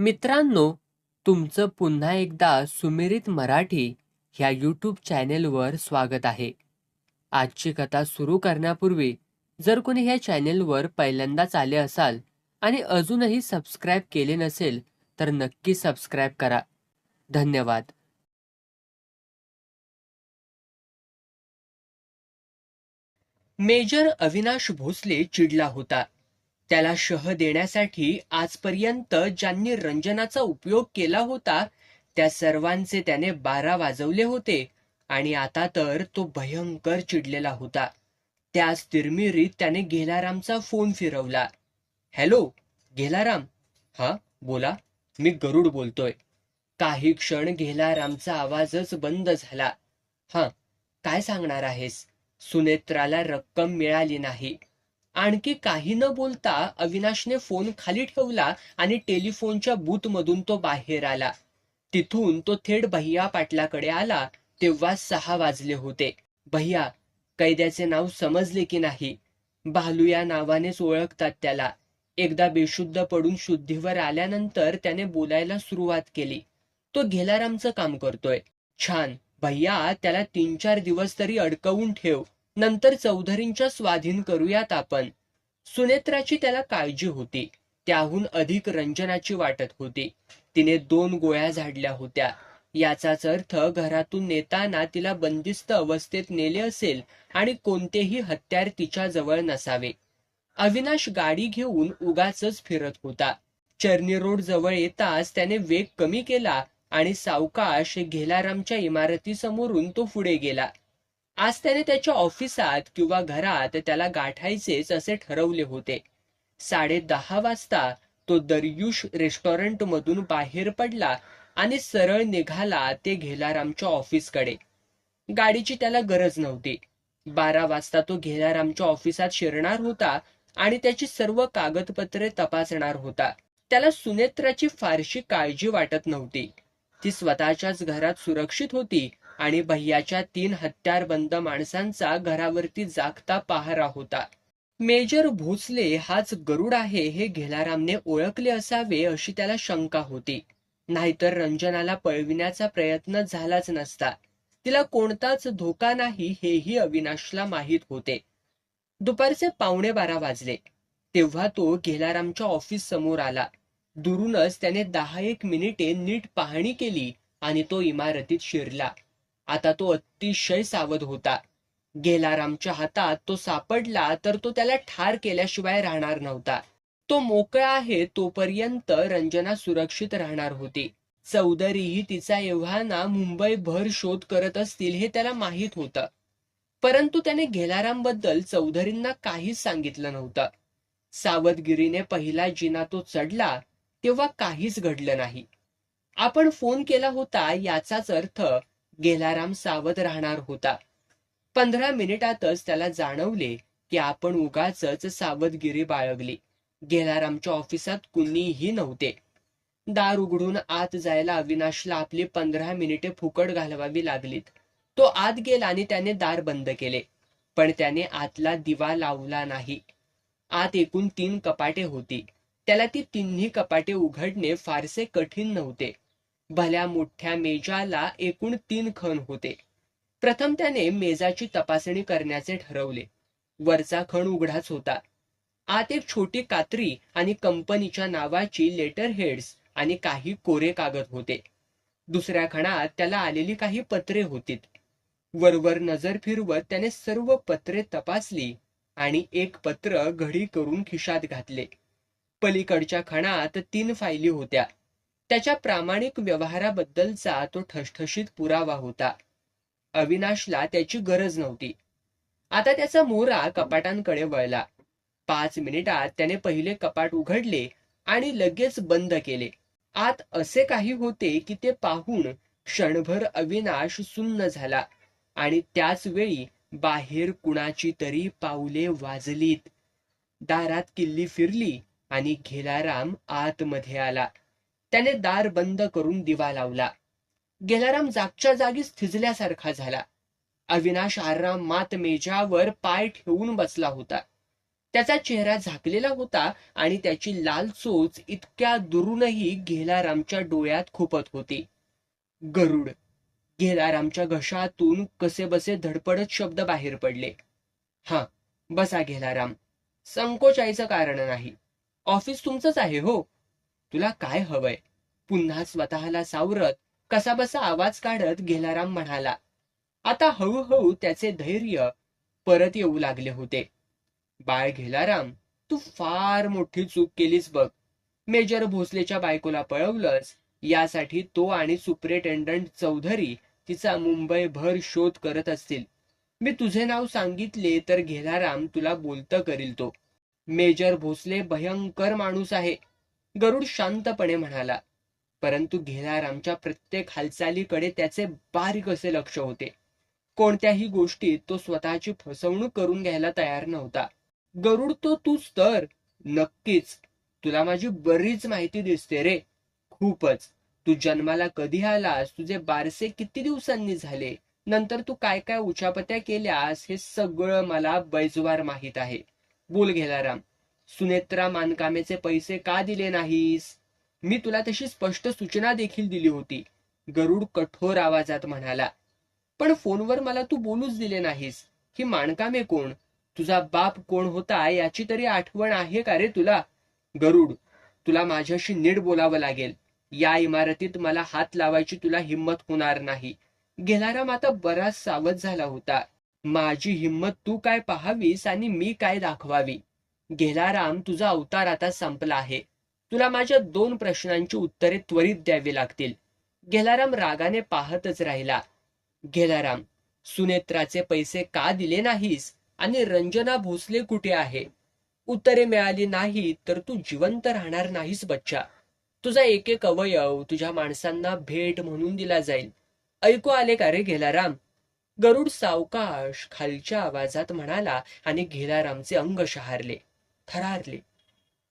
मित्रांनो तुमचं पुन्हा एकदा सुमिरित मराठी ह्या यूट्यूब चॅनेलवर स्वागत आहे. आजची कथा सुरू करण्यापूर्वी जर कोणी ह्या चॅनेलवर पहिल्यांदाच आले असाल आणि अजूनही सबस्क्राईब केले नसेल तर नक्की सबस्क्राईब करा. धन्यवाद. मेजर अविनाश भोसले चिडला होता. त्याला शह देण्यासाठी आजपर्यंत ज्यांनी रंजनाचा उपयोग केला होता त्या सर्वांचे त्याने बारा वाजवले होते आणि आता तर तो भयंकर चिडलेला होता. त्याच तिरमिरीत त्याने गेलारामचा फोन फिरवला. हॅलो गेलाराम हा बोला मी गरुड बोलतोय. काही क्षण गेलारामचा आवाजच बंद झाला. हा काय सांगणार आहेस? सुनेत्राला रक्कम मिळाली नाही. आणखी काही न बोलता अविनाशने फोन खाली ठेवला आणि टेलिफोनच्या बूथमधून तो बाहेर आला. तिथून तो थेट भैया पाटलाकडे आला तेव्हा सहा वाजले होते. भैया कैद्याचे नाव समजले की नाही? भालू या नावानेच ओळखतात त्याला. एकदा बेशुद्ध पडून शुद्धीवर आल्यानंतर त्याने बोलायला सुरुवात केली. तो घेलारामचं काम करतोय. छान. भैया त्याला तीन चार दिवस तरी अडकवून ठेव. नंतर चौधरींच्या स्वाधीन करूयात आपण. सुनेत्राची त्याला काळजी होती. त्याहून अधिक रंजनाची वाटत होती. तिने दोन गोळ्या झाडल्या होत्या. याचाच अर्थ घरातून नेताना तिला बंदिस्त अवस्थेत नेले असेल आणि कोणतेही हत्यार तिच्या जवळ नसावे. अविनाश गाडी घेऊन उगाच फिरत होता. चर्नी रोड जवळ येताच त्याने वेग कमी केला आणि सावकाश घेलारामच्या इमारतीसमोरून तो पुढे गेला. आज त्याने त्याच्या ऑफिसात किंवा घरात त्याला गाठायचेच असे ठरवले होते. साडे दहा वाजता तो दरयुष रेस्टॉरंट मधून बाहेर पडला आणि सरळ निघाला ते घेलारामच्या ऑफिसकडे. गाडीची त्याला गरज नव्हती. बारा वाजता तो घेलारामच्या ऑफिसात शिरणार होता आणि त्याची सर्व कागदपत्रे तपासणार होता. त्याला सुनेत्राची फारशी काळजी वाटत नव्हती. ती स्वतःच्याच घरात सुरक्षित होती आणि भैयाच्या तीन हत्यारबंद माणसांचा घरावरती जागता पहारा होता. मेजर भोसले हाच गरुड आहे हे घेलारामने ओळखले असावे अशी त्याला शंका होती. नाहीतर रंजनाला पळविण्याचा प्रयत्न झालाच नसता. तिला कोणताच धोका नाही हेही अविनाशला माहीत होते. दुपारचे पावणे बारा वाजले. तेव्हा तो घेलारामच्या ऑफिस समोर आला. दुरूनच त्याने दहा एक मिनिटे नीट पाहणी केली आणि तो इमारतीत शिरला. आता तो अतिशय सावध होता. गेलारामच्या हातात तो सापडला तर तो त्याला ठार केल्याशिवाय राहणार नव्हता. तो मोकळा आहे तोपर्यंत रंजना सुरक्षित राहणार होती. चौधरीही तिचा एव्हाना मुंबई भर शोध करत असतील हे त्याला माहीत होतं. परंतु त्याने गेलारामबद्दल चौधरींना काहीच सांगितलं नव्हतं. सावधगिरीने पहिला जिना तो चढला तेव्हा काहीच घडलं नाही. आपण फोन केला होता याचाच अर्थ गेलाराम सावध राहणार होता. पंधरा मिनिटातच त्याला जाणवले की आपण उगाच सावधगिरी बाळगली. गेलारामच्या ऑफिसात कुणीही नव्हते. दार उघडून आत जायला अविनाशला आपली पंधरा मिनिटे फुकट घालवावी लागलीत. तो आत गेला आणि त्याने दार बंद केले. पण त्याने आतला दिवा लावला नाही. आत एकूण तीन कपाटे होती. त्याला ती तिन्ही कपाटे उघडणे फारसे कठीण नव्हते. भल्या मोठ्या मेजाला एकूण तीन खण होते. प्रथम त्याने मेजाची तपासणी करण्याचे ठरवले. वरचा खण उघडाच होता. आत एक छोटी कात्री आणि कंपनीच्या नावाची लेटर हेड्स आणि काही कोरे कागद होते. दुसऱ्या खणात त्याला आलेली काही पत्रे होतीत वरवर नजर फिरवत त्याने सर्व पत्रे तपासली आणि एक पत्र घडी करून खिशात घातले. पलीकडच्या खणात तीन फायली होत्या. त्याच्या प्रामाणिक व्यवहाराबद्दलचा तो ठसठशीत पुरावा होता. अविनाशला त्याची गरज नव्हती. आता त्याचा मोरा कपाटांकडे वळला. पाच मिनिटात त्याने पहिले कपाट उघडले आणि लगेच बंद केले. आत असे काही होते की ते पाहून क्षणभर अविनाश सुन्न झाला आणि त्याच वेळी बाहेर कुणाची तरी पाऊले वाजलीत. दारात किल्ली फिरली आणि घेलाराम आतमध्ये आला. त्याने दार बंद करून दिवा लावला. गेलाराम जागच्या जागीच थिजल्यासारखा झाला. अविनाश आरामात मेजावर पाय ठेवून बसला होता. त्याचा चेहरा झाकलेला होता आणि त्याची लाल चोच इतक्या दुरूनही गेलारामच्या डोळ्यात खुपत होती. गरुड! गेलारामच्या घशातून कसे बसे धडपडत शब्द बाहेर पडले. हा बसा गेलाराम संकोचायचं कारण नाही. ऑफिस तुमचंच आहे हो. तुला काय हवंय? पुन्हा स्वतःला सावरत कसा बसा आवाज काढत घेलाराम म्हणाला आता हळूहळू त्याचे धैर्य परत येऊ लागले होते. बाळ घेलाराम तू फार मोठी चूक केलीस बघ. मेजर भोसलेच्या बायकोला पळवलंस यासाठी तो आणि सुप्रिटेंडंट चौधरी तिचा मुंबईभर शोध करत असतील. मी तुझे नाव सांगितले तर घेलाराम तुला बोलतं करील तो. मेजर भोसले भयंकर माणूस आहे. गरुड शांतपणे म्हणाला परंतु घेलारामच्या प्रत्येक हालचालीकडे त्याचे बारीक असे लक्ष होते. कोणत्याही गोष्टीत तो स्वतःची फसवणूक करून घ्यायला तयार नव्हता. गरुड तो तूच तर. नक्कीच. तुला माझी बरीच माहिती दिसते रे. खूपच. तू जन्माला कधी आलास? तुझे बारसे किती दिवसांनी झाले? नंतर तू काय काय उचापत्या केल्यास हे सगळं मला बैजवार माहीत आहे. बोल घेलाराम. सुनेत्रा मानकामेचे पैसे का दिले नाहीस? मी तुला तशी स्पष्ट सूचना देखील दिली होती. गरुड कठोर आवाजात म्हणाला पण फोनवर मला तू बोलूच दिले नाहीस. ही मानकामे कोण? तुझा बाप कोण होता याची तरी आठवण आहे का रे तुला? गरुड तुला माझ्याशी नीट बोलावं लागेल. या इमारतीत मला हात लावायची तुला हिंमत होणार नाही. गेलाराम आता बराच सावध झाला होता. माझी हिंमत तू काय पाहावीस आणि मी काय दाखवावी? गेलाराम तुझा अवतार आता संपला आहे. तुला माझ्या दोन प्रश्नांची उत्तरे त्वरित द्यावी लागतील. गेलाराम रागाने पाहतच राहिला. गेलाराम सुनेत्राचे पैसे का दिले नाहीस आणि रंजना भोसले कुठे आहे? उत्तरे मिळाली नाही तर तू जिवंत राहणार नाहीस बच्चा. तुझा एक एक अवयव तुझ्या माणसांना भेट म्हणून दिला जाईल. ऐकू आले का रे गेलाराम गरुड सावकाश खालच्या आवाजात म्हणाला आणि घेलारामचे अंग शहारले. थरारले.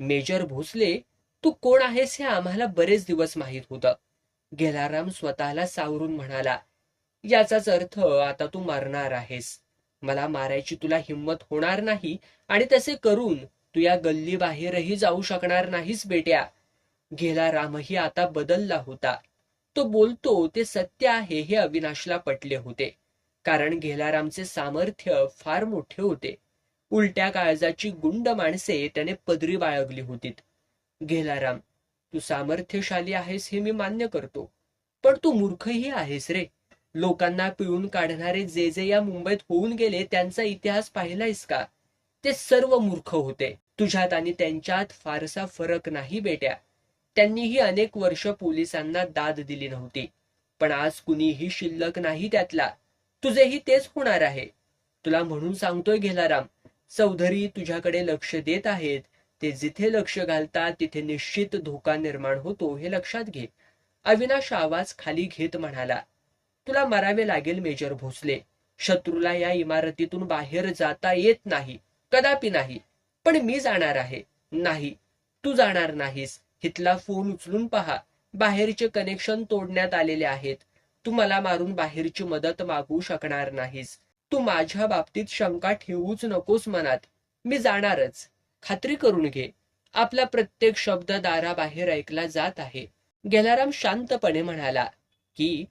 मेजर भोसले तू कोण आहेस हे आम्हाला बरेच दिवस माहीत होतं. गेलाराम स्वतःला सावरून म्हणाला याचाच अर्थ आता तू मरणार आहेस. मला मारायची तुला हिंमत होणार नाही आणि तसे करून तू या गल्ली बाहेरही जाऊ शकणार नाहीस बेट्या. गेलारामही आता बदलला होता. तो बोलतो ते सत्य आहे हे अविनाशला पटले होते. कारण गेलारामचे सामर्थ्य फार मोठे होते. उलट्या काळजाची गुंड माणसे त्याने पदरी बाळगली होती गेलाराम तू सामर्थ्यशाली आहेस हे मी मान्य करतो. पण तू मूर्खही आहेस रे. लोकांना पिळून काढणारे जे जे या मुंबईत होऊन गेले त्यांचा इतिहास पाहिलायस का? ते सर्व मूर्ख होते. तुझ्यात आणि त्यांच्यात फारसा फरक नाही बेट्या. त्यांनीही अनेक वर्ष पोलिसांना दाद दिली नव्हती. पण आज कुणीही शिल्लक नाही त्यातला. तुझेही तेच होणार आहे. तुला म्हणून सांगतोय घेलाराम चौधरी तुझ्याकडे लक्ष देत आहेत. ते जिथे लक्ष घालतात तिथे निश्चित धोका निर्माण होतो हे लक्षात घे. अविनाश आवाज खाली घेत म्हणाला तुला मरावे लागेल मेजर भोसले. शत्रूला या इमारतीतून बाहेर जाता येत नाही कदापि नाही. पण मी जाणार आहे. नाही तू जाणार नाहीस. हितला फोन उचलून पहा. बाहेरचे कनेक्शन तोडण्यात आलेले आहेत. तू मला मारून बाहेरची मदत मागू शकणार नाहीस. तू माझ्या बाबतीत शंका ठेवूच नकोस मनात. मी जाणारच. खात्री करून घे. आपला प्रत्येक शब्द दाराबाहेर ऐकला जात आहे. गेलाराम शांतपणे म्हणाला की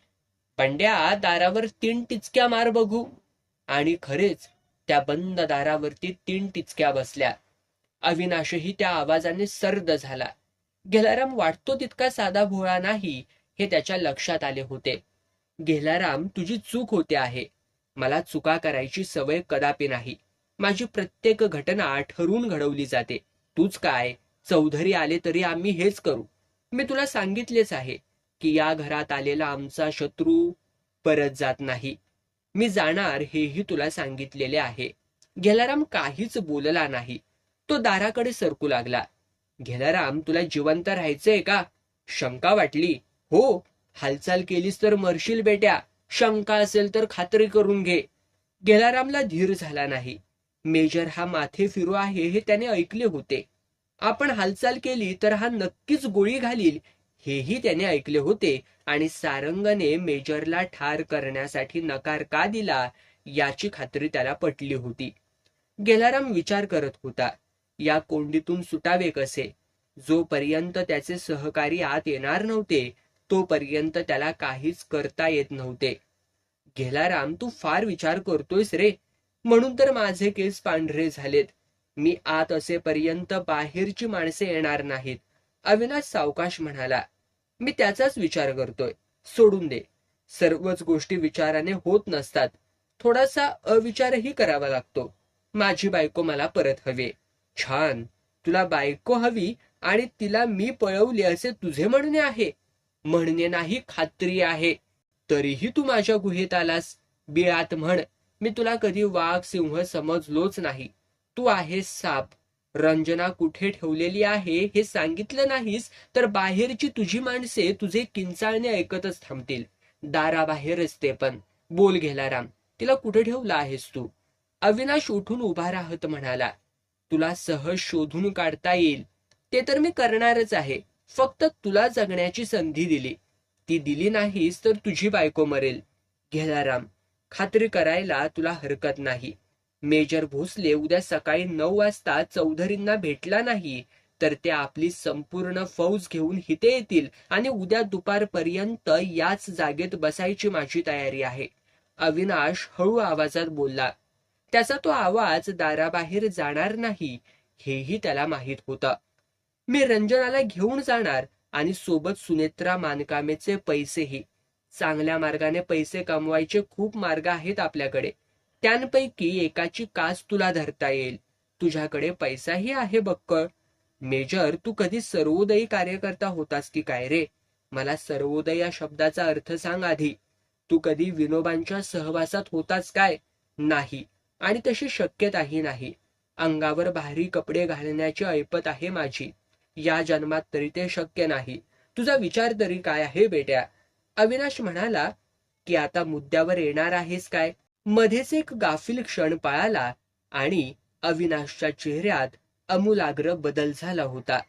पंड्या दारावर तीन टिचक्या मार बघू. आणि खरेच त्या बंद दारावरती तीन टिचक्या बसल्या. अविनाशही त्या आवाजाने सर्द झाला. गेलाराम वाटतो तितका साधा भोळा नाही हे त्याच्या लक्षात आले होते. गेलाराम तुझी चूक होते आहे. मला चुका करायची सवय कदापि नाही. माझी प्रत्येक घटना ठरून घडवली जाते. तूच काय? चौधरी आले तरी आम्ही हेच करू. मी तुला सांगितलेच आहे की या घरात आलेला आमचा शत्रू परत जात नाही. मी जाणार हेही तुला सांगितलेले आहे. गेलाराम काहीच बोलला नाही. तो दाराकडे सरकू लागला. गेलाराम तुला जिवंत राहायचंय का? शंका वाटली? हो हालचाल केलीस तर मरशील बेट्या. शंका असेल तर खात्री करून घे. गेलारामला धीर झाला नाही. मेजर हा माथे फिरू आहे हे त्याने ऐकले होते. आपण हालचाल केली तर हा नक्कीच गोळी घालील हेही त्याने ऐकले होते आणि सारंगने मेजरला ठार करण्यासाठी नकार का दिला याची खात्री त्याला पटली होती. गेलाराम विचार करत होता या कोंडीतून सुटावे कसे? जोपर्यंत त्याचे सहकारी आत येणार नव्हते तोपर्यंत त्याला काहीच करता येत नव्हते. गेलाराम तू फार विचार करतोयस रे. म्हणून तर माझे केस पांढरे झालेत. मी आत असेपर्यंत बाहेरची माणसे येणार नाहीत. अविनाश सावकाश म्हणाला मी त्याचाच विचार करतोय. सोडून दे. सर्वच गोष्टी विचाराने होत नसतात. थोडासा अविचारही करावा लागतो. माझी बायको मला परत हवे. छान. तुला बायको हवी आणि तिला मी पळवली असे तुझे म्हणणे आहे. म्हणणे नाही खात्री आहे. तरीही तू माझ्या गुहेत आलास? बिळात म्हण मी तुला कधी वाघ सिंह समजलोच नाही. तू आहेस साप. रंजना कुठे ठेवलेली आहे हे सांगितलं नाहीस तर बाहेरची तुझी माणसे तुझे किंचाळणे ऐकतच थांबतील. दाराबाहेरच ते पण. बोल गेला राम तिला कुठे ठेवला आहेस तू? अविनाश उठून उभा राहत म्हणाला तुला सहज शोधून काढता येईल. ते तर मी करणारच आहे. फक्त तुला जगण्याची संधी दिली. ती दिली नाहीस तर तुझी बायको मरेल. घेलाराम खात्री करायला तुला हरकत नाही. मेजर भोसले उद्या सकाळी नऊ वाजता चौधरींना भेटला नाही तर ते आपली संपूर्ण फौज घेऊन हिते येतील आणि उद्या दुपारपर्यंत याच जागेत बसायची माझी तयारी आहे. अविनाश हळू आवाजात बोलला त्याचा तो आवाज दाराबाहेर जाणार नाही हेही त्याला माहीत होतं. मी रंजनाला घेऊन जाणार आणि सोबत सुनेत्रा मानकामेचे पैसेही. चांगल्या मार्गाने पैसे कमवायचे खूप मार्ग आहेत आपल्याकडे. त्यांपैकी एकाची कास तुला धरता येईल. तुझ्याकडे पैसाही आहे बक्कळ. मेजर तू कधी सर्वोदयी कार्यकर्ता होतास की काय रे? मला सर्वोदय या शब्दाचा अर्थ सांग आधी. तू कधी विनोबांच्या सहवासात होतास काय? नाही. आणि तशी शक्यताही नाही. अंगावर भारी कपडे घालण्याची ऐपत आहे माझी. या जन्मात तरी ते शक्य नाही. तुझा विचार तरी काय आहे बेट्या? अविनाश म्हणाला की आता मुद्द्यावर येणार आहेस काय? मध्येच एक गाफील क्षण पाळाला आणि अविनाशच्या चेहऱ्यात अमूलाग्र बदल झाला होता.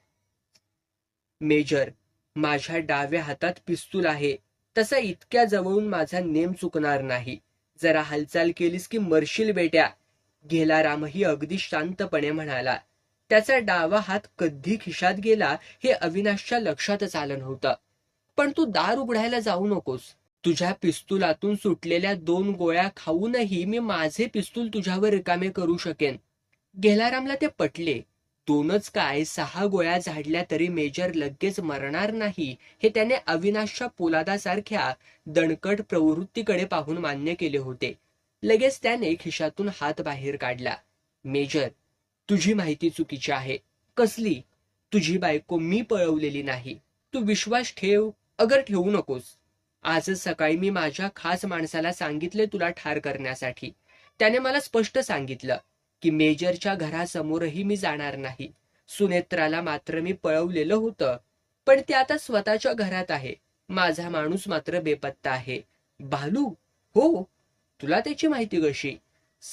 मेजर माझ्या डाव्या हातात पिस्तूल आहे. तसा इतक्या जवळून माझा नेम चुकणार नाही. जरा हालचाल केलीस की मरशील बेट्या गेला रामही अगदी शांतपणे म्हणाला. त्याचा डावा हात कधी खिशात गेला हे अविनाशच्या लक्षातच आलं नव्हतं. पण तू दार उघडायला जाऊ नकोस. तुझ्या पिस्तुलातून सुटलेल्या दोन गोळ्या खाऊनही मी माझे पिस्तूल तुझ्यावर रिकामे करू शकेन. गेलारामला ते पटले. दोनच काय सहा गोळ्या झाडल्या तरी मेजर लगेच मरणार नाही हे त्याने अविनाशच्या पोलादासारख्या दणकट प्रवृत्तीकडे पाहून मान्य केले होते. लगेच त्याने खिशातून हात बाहेर काढला. मेजर तुझी माहिती चुकीची आहे. कसली? तुझी बायको मी पळवलेली नाही. तू विश्वास ठेव अगर ठेवू नकोस. आजच सकाळी मी माझ्या खास माणसाला सांगितले तुला ठार करण्यासाठी. त्याने मला स्पष्ट सांगितलं की मेजरच्या घरासमोरही मी जाणार नाही. सुनेत्राला मात्र मी पळवलेलं होतं. पण ते आता स्वतःच्या घरात आहे. माझा माणूस मात्र बेपत्ता आहे. भालू हो तुला त्याची माहिती कशी?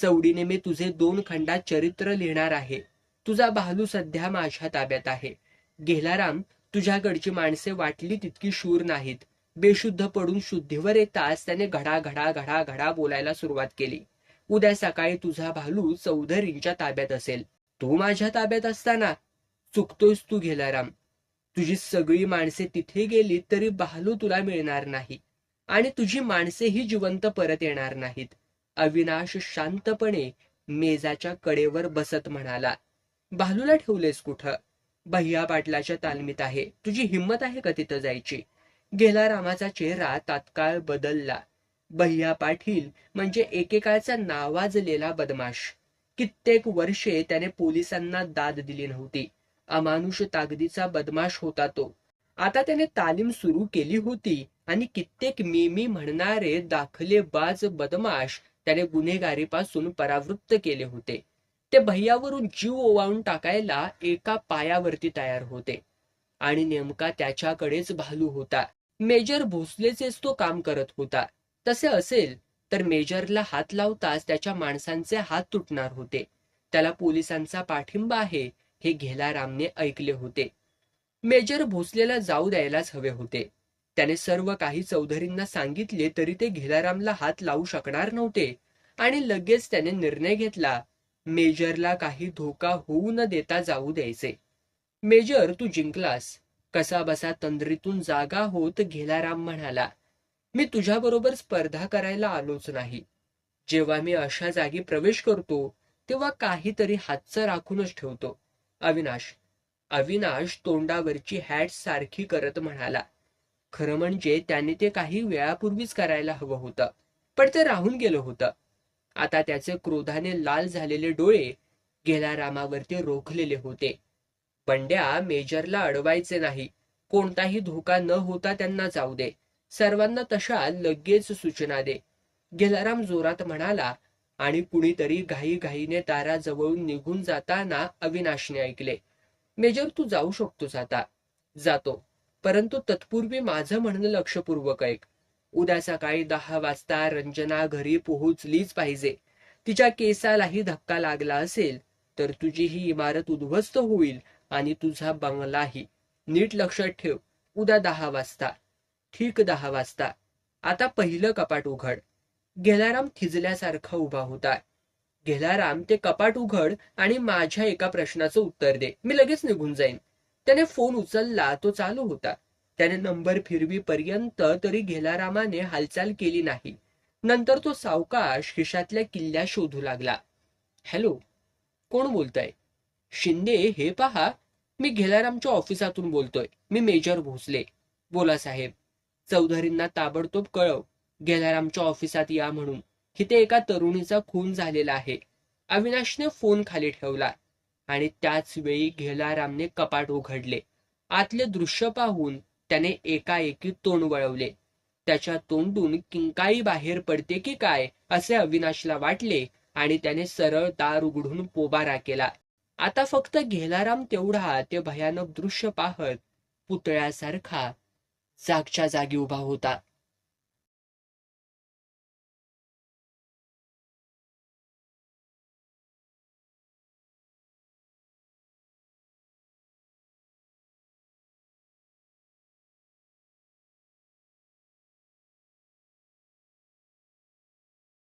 सवडीने मी तुझे दोन खंडात चरित्र लिहिणार आहे. तुझा भालू सध्या माझ्या ताब्यात आहे. गेलाराम तुझ्याकडची माणसे वाटली तितकी शूर नाहीत. बेशुद्ध पडून शुद्धीवर येताच त्याने घडा घडा घडा घडा बोलायला सुरुवात केली. उद्या सकाळी तुझा भालू चौधरींच्या ताब्यात असेल. तू माझ्या ताब्यात असताना. चुकतोयस तू गेलाराम. तुझी सगळी माणसे तिथे गेली तरी भालू तुला मिळणार नाही. आणि तुझी माणसेही जिवंत परत येणार नाहीत. अविनाश शांतपणे मेजाच्या कडेवर बसत म्हणाला भालूला ठेवलेस कुठं? भैया पाटलाच्या तालमीत आहे. तुझी हिंमत आहे का तिथं जायची? गेला रामाचा चेहरा तात्काळ बदलला. भैया पाटील म्हणजे एकेकाळचा नावाजलेला बदमाश. कित्येक वर्षे त्याने पोलिसांना दाद दिली नव्हती. अमानुष तागदीचा बदमाश होता तो. आता त्याने तालीम सुरू केली होती आणि कित्येक मी म्हणणारे दाखलेबाज बदमाश त्याने गुन्हेगारीपासून परावृत्त केले होते. ते भैयावरून जीव ओवाळून टाकायला एका पायावरती तयार होते. आणि नेमका त्याच्याकडेच भालू होता. मेजर भोसलेचेच तो काम करत होता. तसे असेल तर मेजरला हात लावताच त्याच्या माणसांचे हात तुटणार होते. त्याला पोलिसांचा पाठिंबा आहे हे घेलारामने ऐकले होते. मेजर भोसलेला जाऊ द्यायलाच हवे होते. त्याने सर्व काही चौधरींना सांगितले तरी ते घेलारामला हात लावू शकणार नव्हते. आणि लगेच त्याने निर्णय घेतला मेजरला काही धोका होऊ न देता जाऊ द्यायचे. मेजर तू जिंकलास. कसा बसा तंद्रीतून जागा होत घेलाराम म्हणाला. मी तुझ्याबरोबर स्पर्धा करायला आलोच नाही. जेव्हा मी अशा जागी प्रवेश करतो तेव्हा काहीतरी हातचं राखूनच ठेवतो. अविनाश. अविनाश तोंडावरची हॅट सारखी करत म्हणाला. खरं म्हणजे त्याने ते काही वेळापूर्वीच करायला हवं होतं. पण ते राहून गेलं होतं. आता त्याचे क्रोधाने लाल झालेले डोळे गेला रामावरती रोखलेले होते. बंड्या मेजरला अडवायचे नाही. कोणताही धोका न होता त्यांना जाऊ दे. सर्वांना तशा लगेच सूचना दे. गेलाराम जोरात म्हणाला आणि कुणीतरी घाईघाईने दाराजवळून निघून जाताना अविनाशने ऐकले. मेजर तू जाऊ शकतोस आता. जातो. परंतु तत्पूर्वी माझं म्हणणं लक्षपूर्वक ऐक. उद्या सकाळी दहा वाजता रंजना घरी पोहोचलीच पाहिजे. तिच्या केसालाही धक्का लागला असेल तर तुझी ही इमारत उद्ध्वस्त होईल आणि तुझा बंगलाही. नीट लक्षात ठेव उद्या दहा वाजता. ठीक दहा वाजता. आता पहिलं कपाट उघड. गेलाराम थिजल्यासारखा उभा होता. गेलाराम ते कपाट उघड आणि माझ्या एका प्रश्नाचं उत्तर दे. मी लगेच निघून जाईन. त्याने फोन उचलला तो चालू होता. त्याने नंबर फिरवीपर्यंत तरी घेलारामाने हालचाल केली नाही. नंतर तो सावकाश खिशातल्या किल्ल्या शोधू लागला. हॅलो कोण बोलताय? शिंदे हे पहा मी गेलारामच्या ऑफिसातून बोलतोय. मी मेजर भोसले. बोला साहेब. चौधरींना ताबडतोब कळव. गेलारामच्या ऑफिसात या म्हणून. इथे एका तरुणीचा खून झालेला आहे. अविनाशने फोन खाली ठेवला. आणि त्याच वेळी घेलारामने कपाट उघडले. आतले दृश्य पाहून त्याने एकाएकी तोंड वळवले. त्याच्या तोंडून किंकाळी बाहेर पडते की काय असे अविनाशला वाटले आणि त्याने सरळ दार उघडून पोबारा केला. आता फक्त घेलाराम तेवढा ते भयानक दृश्य पाहत पुतळ्यासारखा जागच्या जागी उभा होता.